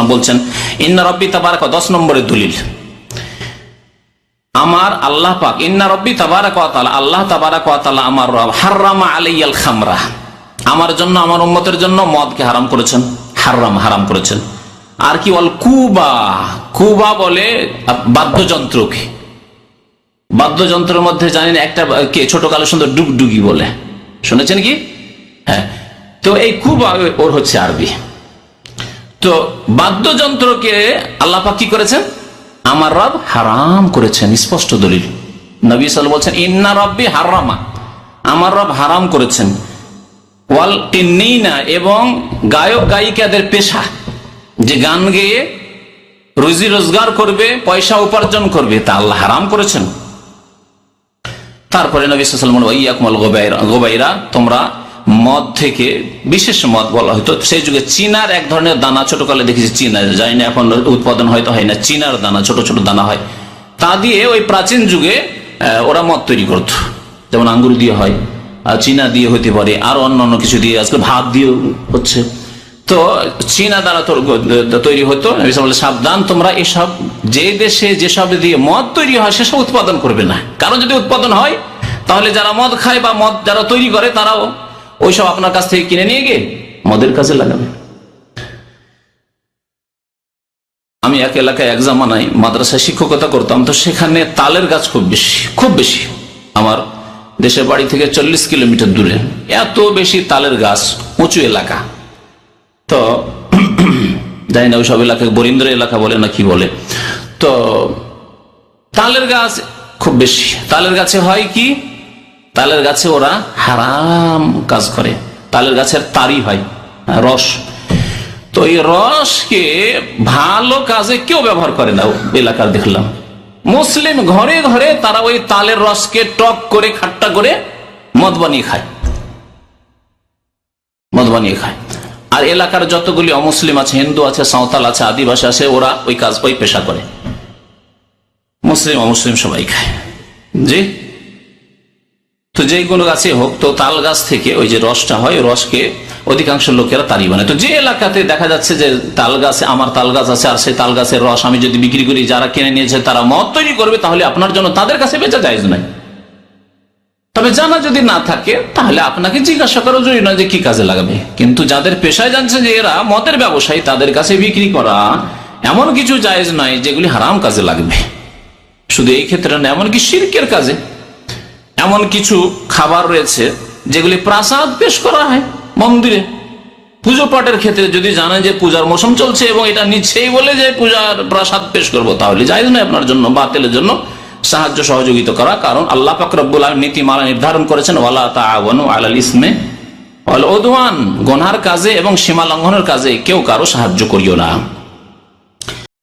সাল্লাম বলছেন, ইন্না রব্বি তাবারাক দশ নম্বরের দলিল। আমার আল্লাহ পাক, ইন্না রব্বি তাবারাক আল্লাহ তাবারাক আমার রব, হাররামা আলাইয়াল খামরা আমার জন্য, আমার উম্মতের জন্য মদকে হারাম করেছেন। হারাম হারাম করেছেন। আর কি বল কুবা কুবা বলে বাদ্যযন্ত্রকে। বাদ্যযন্ত্রের মধ্যে জানেন একটা, কে ছোট কালো সুন্দর ডুগডুগি বলে। শুনেছেন কি? হ্যাঁ। তো এই কুবা ওর হচ্ছে আরবি। তো বাদ্যযন্ত্রকে আল্লাহ কি করেছেন? আমার রব হারাম করেছেন, স্পষ্ট দলিল। নবী সাল বলছেন, ইন্না রব্বি হারামা। আমার রব হারাম করেছেন। ওয়াল কিন্নিনা এবং গায়ক গায়িকাদের পেশা, যে গান গেয়ে রুজি রোজগার করবে, পয়সা উপার্জন করবে, তা আল্লাহ হারাম করেছেন। তারপরে নবী সাল্লাম গোবাইরা, তোমরা মদ থেকে, বিশেষ মদ বলা হয়তো সেই যুগে চীনার এক ধরনের দানা ছোট কালে দেখেছি চীনা জানি না এখন উৎপাদন হয়তো হয় না, চীনার দানা, ছোট ছোট দানা হয়। তা দিয়ে ওই প্রাচীন যুগে ওরা মদ তৈরি করত। যেমন আঙ্গুর দিয়ে হয়, আর চীনা দিয়ে হতে পারে, আর অন্য অন্য কিছু দিয়ে, আজকে ভাত দিয়ে হচ্ছে। তো চীনা দ্বারা তোর- হতো সাবধান, তোমরা এসব, যে দেশে যেসব দিয়ে মদ তৈরি হয়, সেসব উৎপাদন করবে না। কারণ যদি উৎপাদন হয়, তাহলে যারা মদ খায় বা মদ যারা তৈরি করে, তারাও ওইসব আপনার কাছ থেকে কিনে নিয়ে গিয়ে মদের কাছে লাগাবে। আমি এক এলাকায় এক জামানায় মাদ্রাসায় শিক্ষকতা করতাম, তো সেখানে তালের গাছ খুব বেশি খুব বেশি। আমার দেশের বাড়ি থেকে চল্লিশ কিলোমিটার দূরে। এত বেশি তালের গাছ, উঁচু এলাকা। তো জানি না ওইসব এলাকায় বরিন্দ্র এলাকা বলে না কি বলে। তো তালের গাছ খুব বেশি। তালের গাছে হয় কি? তালের গাছে ওরা হারাম কাজ করে। তালের গাছের তারি হয় হ্যাঁ, রস। তো এই রসকে ভালো কাজে কেউ ব্যবহার করে না এলাকার দেখলাম। মুসলিম ঘরে ঘরে তারা ওই তালের রসকে টক করে খাট্টা করে মদ বানিয়ে খায়। মদ বানিয়ে খায়। আর এলাকার যতগুলি অমুসলিম আছে হিন্দু আছে সাঁওতাল আছে আদিবাসী আছে ওরা ওই কাজ ওই পেশা করে। মুসলিম অমুসলিম সবাই খায়। জি? তো যে কোনো গাছে হোক, তো তাল গাছ থেকে ওই যে রসটা হয় রসকে অধিকাংশ লোকেরা তারি বানায়। তো যে এলাকাতে দেখা যাচ্ছে যে তাল গাছে, আমার তাল গাছ আছে আর সেই তাল গাছের রস আমি যদি বিক্রি করি, যারা কিনে নিয়েছে তারা মদ তৈরি করবে, তাহলে আপনার জন্য তাদের কাছে বেচা যায় নাই। তবে জানা যদি না থাকে, তাহলে আপনাকে জিজ্ঞাসা করা জরুরি নয় যে কি কাজে লাগবে। কিন্তু যাদের পেশায় জানছে যে এরা মদের ব্যবসায়ী, তাদের কাছে বিক্রি করা এমন কিছু জায়েজ নয় যেগুলি হারাম কাজে লাগবে। শুধু এই ক্ষেত্রে না এমনকি শিরকের কাজে। এমন কিছু খাবার রয়েছে যেগুলি প্রাসাদ পেশ করা হয় মন্দিরে। পুজো পাঠের ক্ষেত্রে যদি জানেন যে পূজার মৌসুম চলছে এবং এটা নিচ্ছেই বলে যে পূজার প্রাসাদ পেশ করব, তাহলে যাই না আপনার জন্য, বাতিলের জন্য সাহায্য সহযোগিতা করা। কারণ আল্লাহ পাকরবুল নীতিমালা নির্ধারণ করেছেন, ওয়ালা তাআওয়ানু আলাল ইসমে ওয়াল উদওয়ান। গোনার কাজে এবং সীমা লঙ্ঘনের কাজে কেউ কারও সাহায্য করিও না।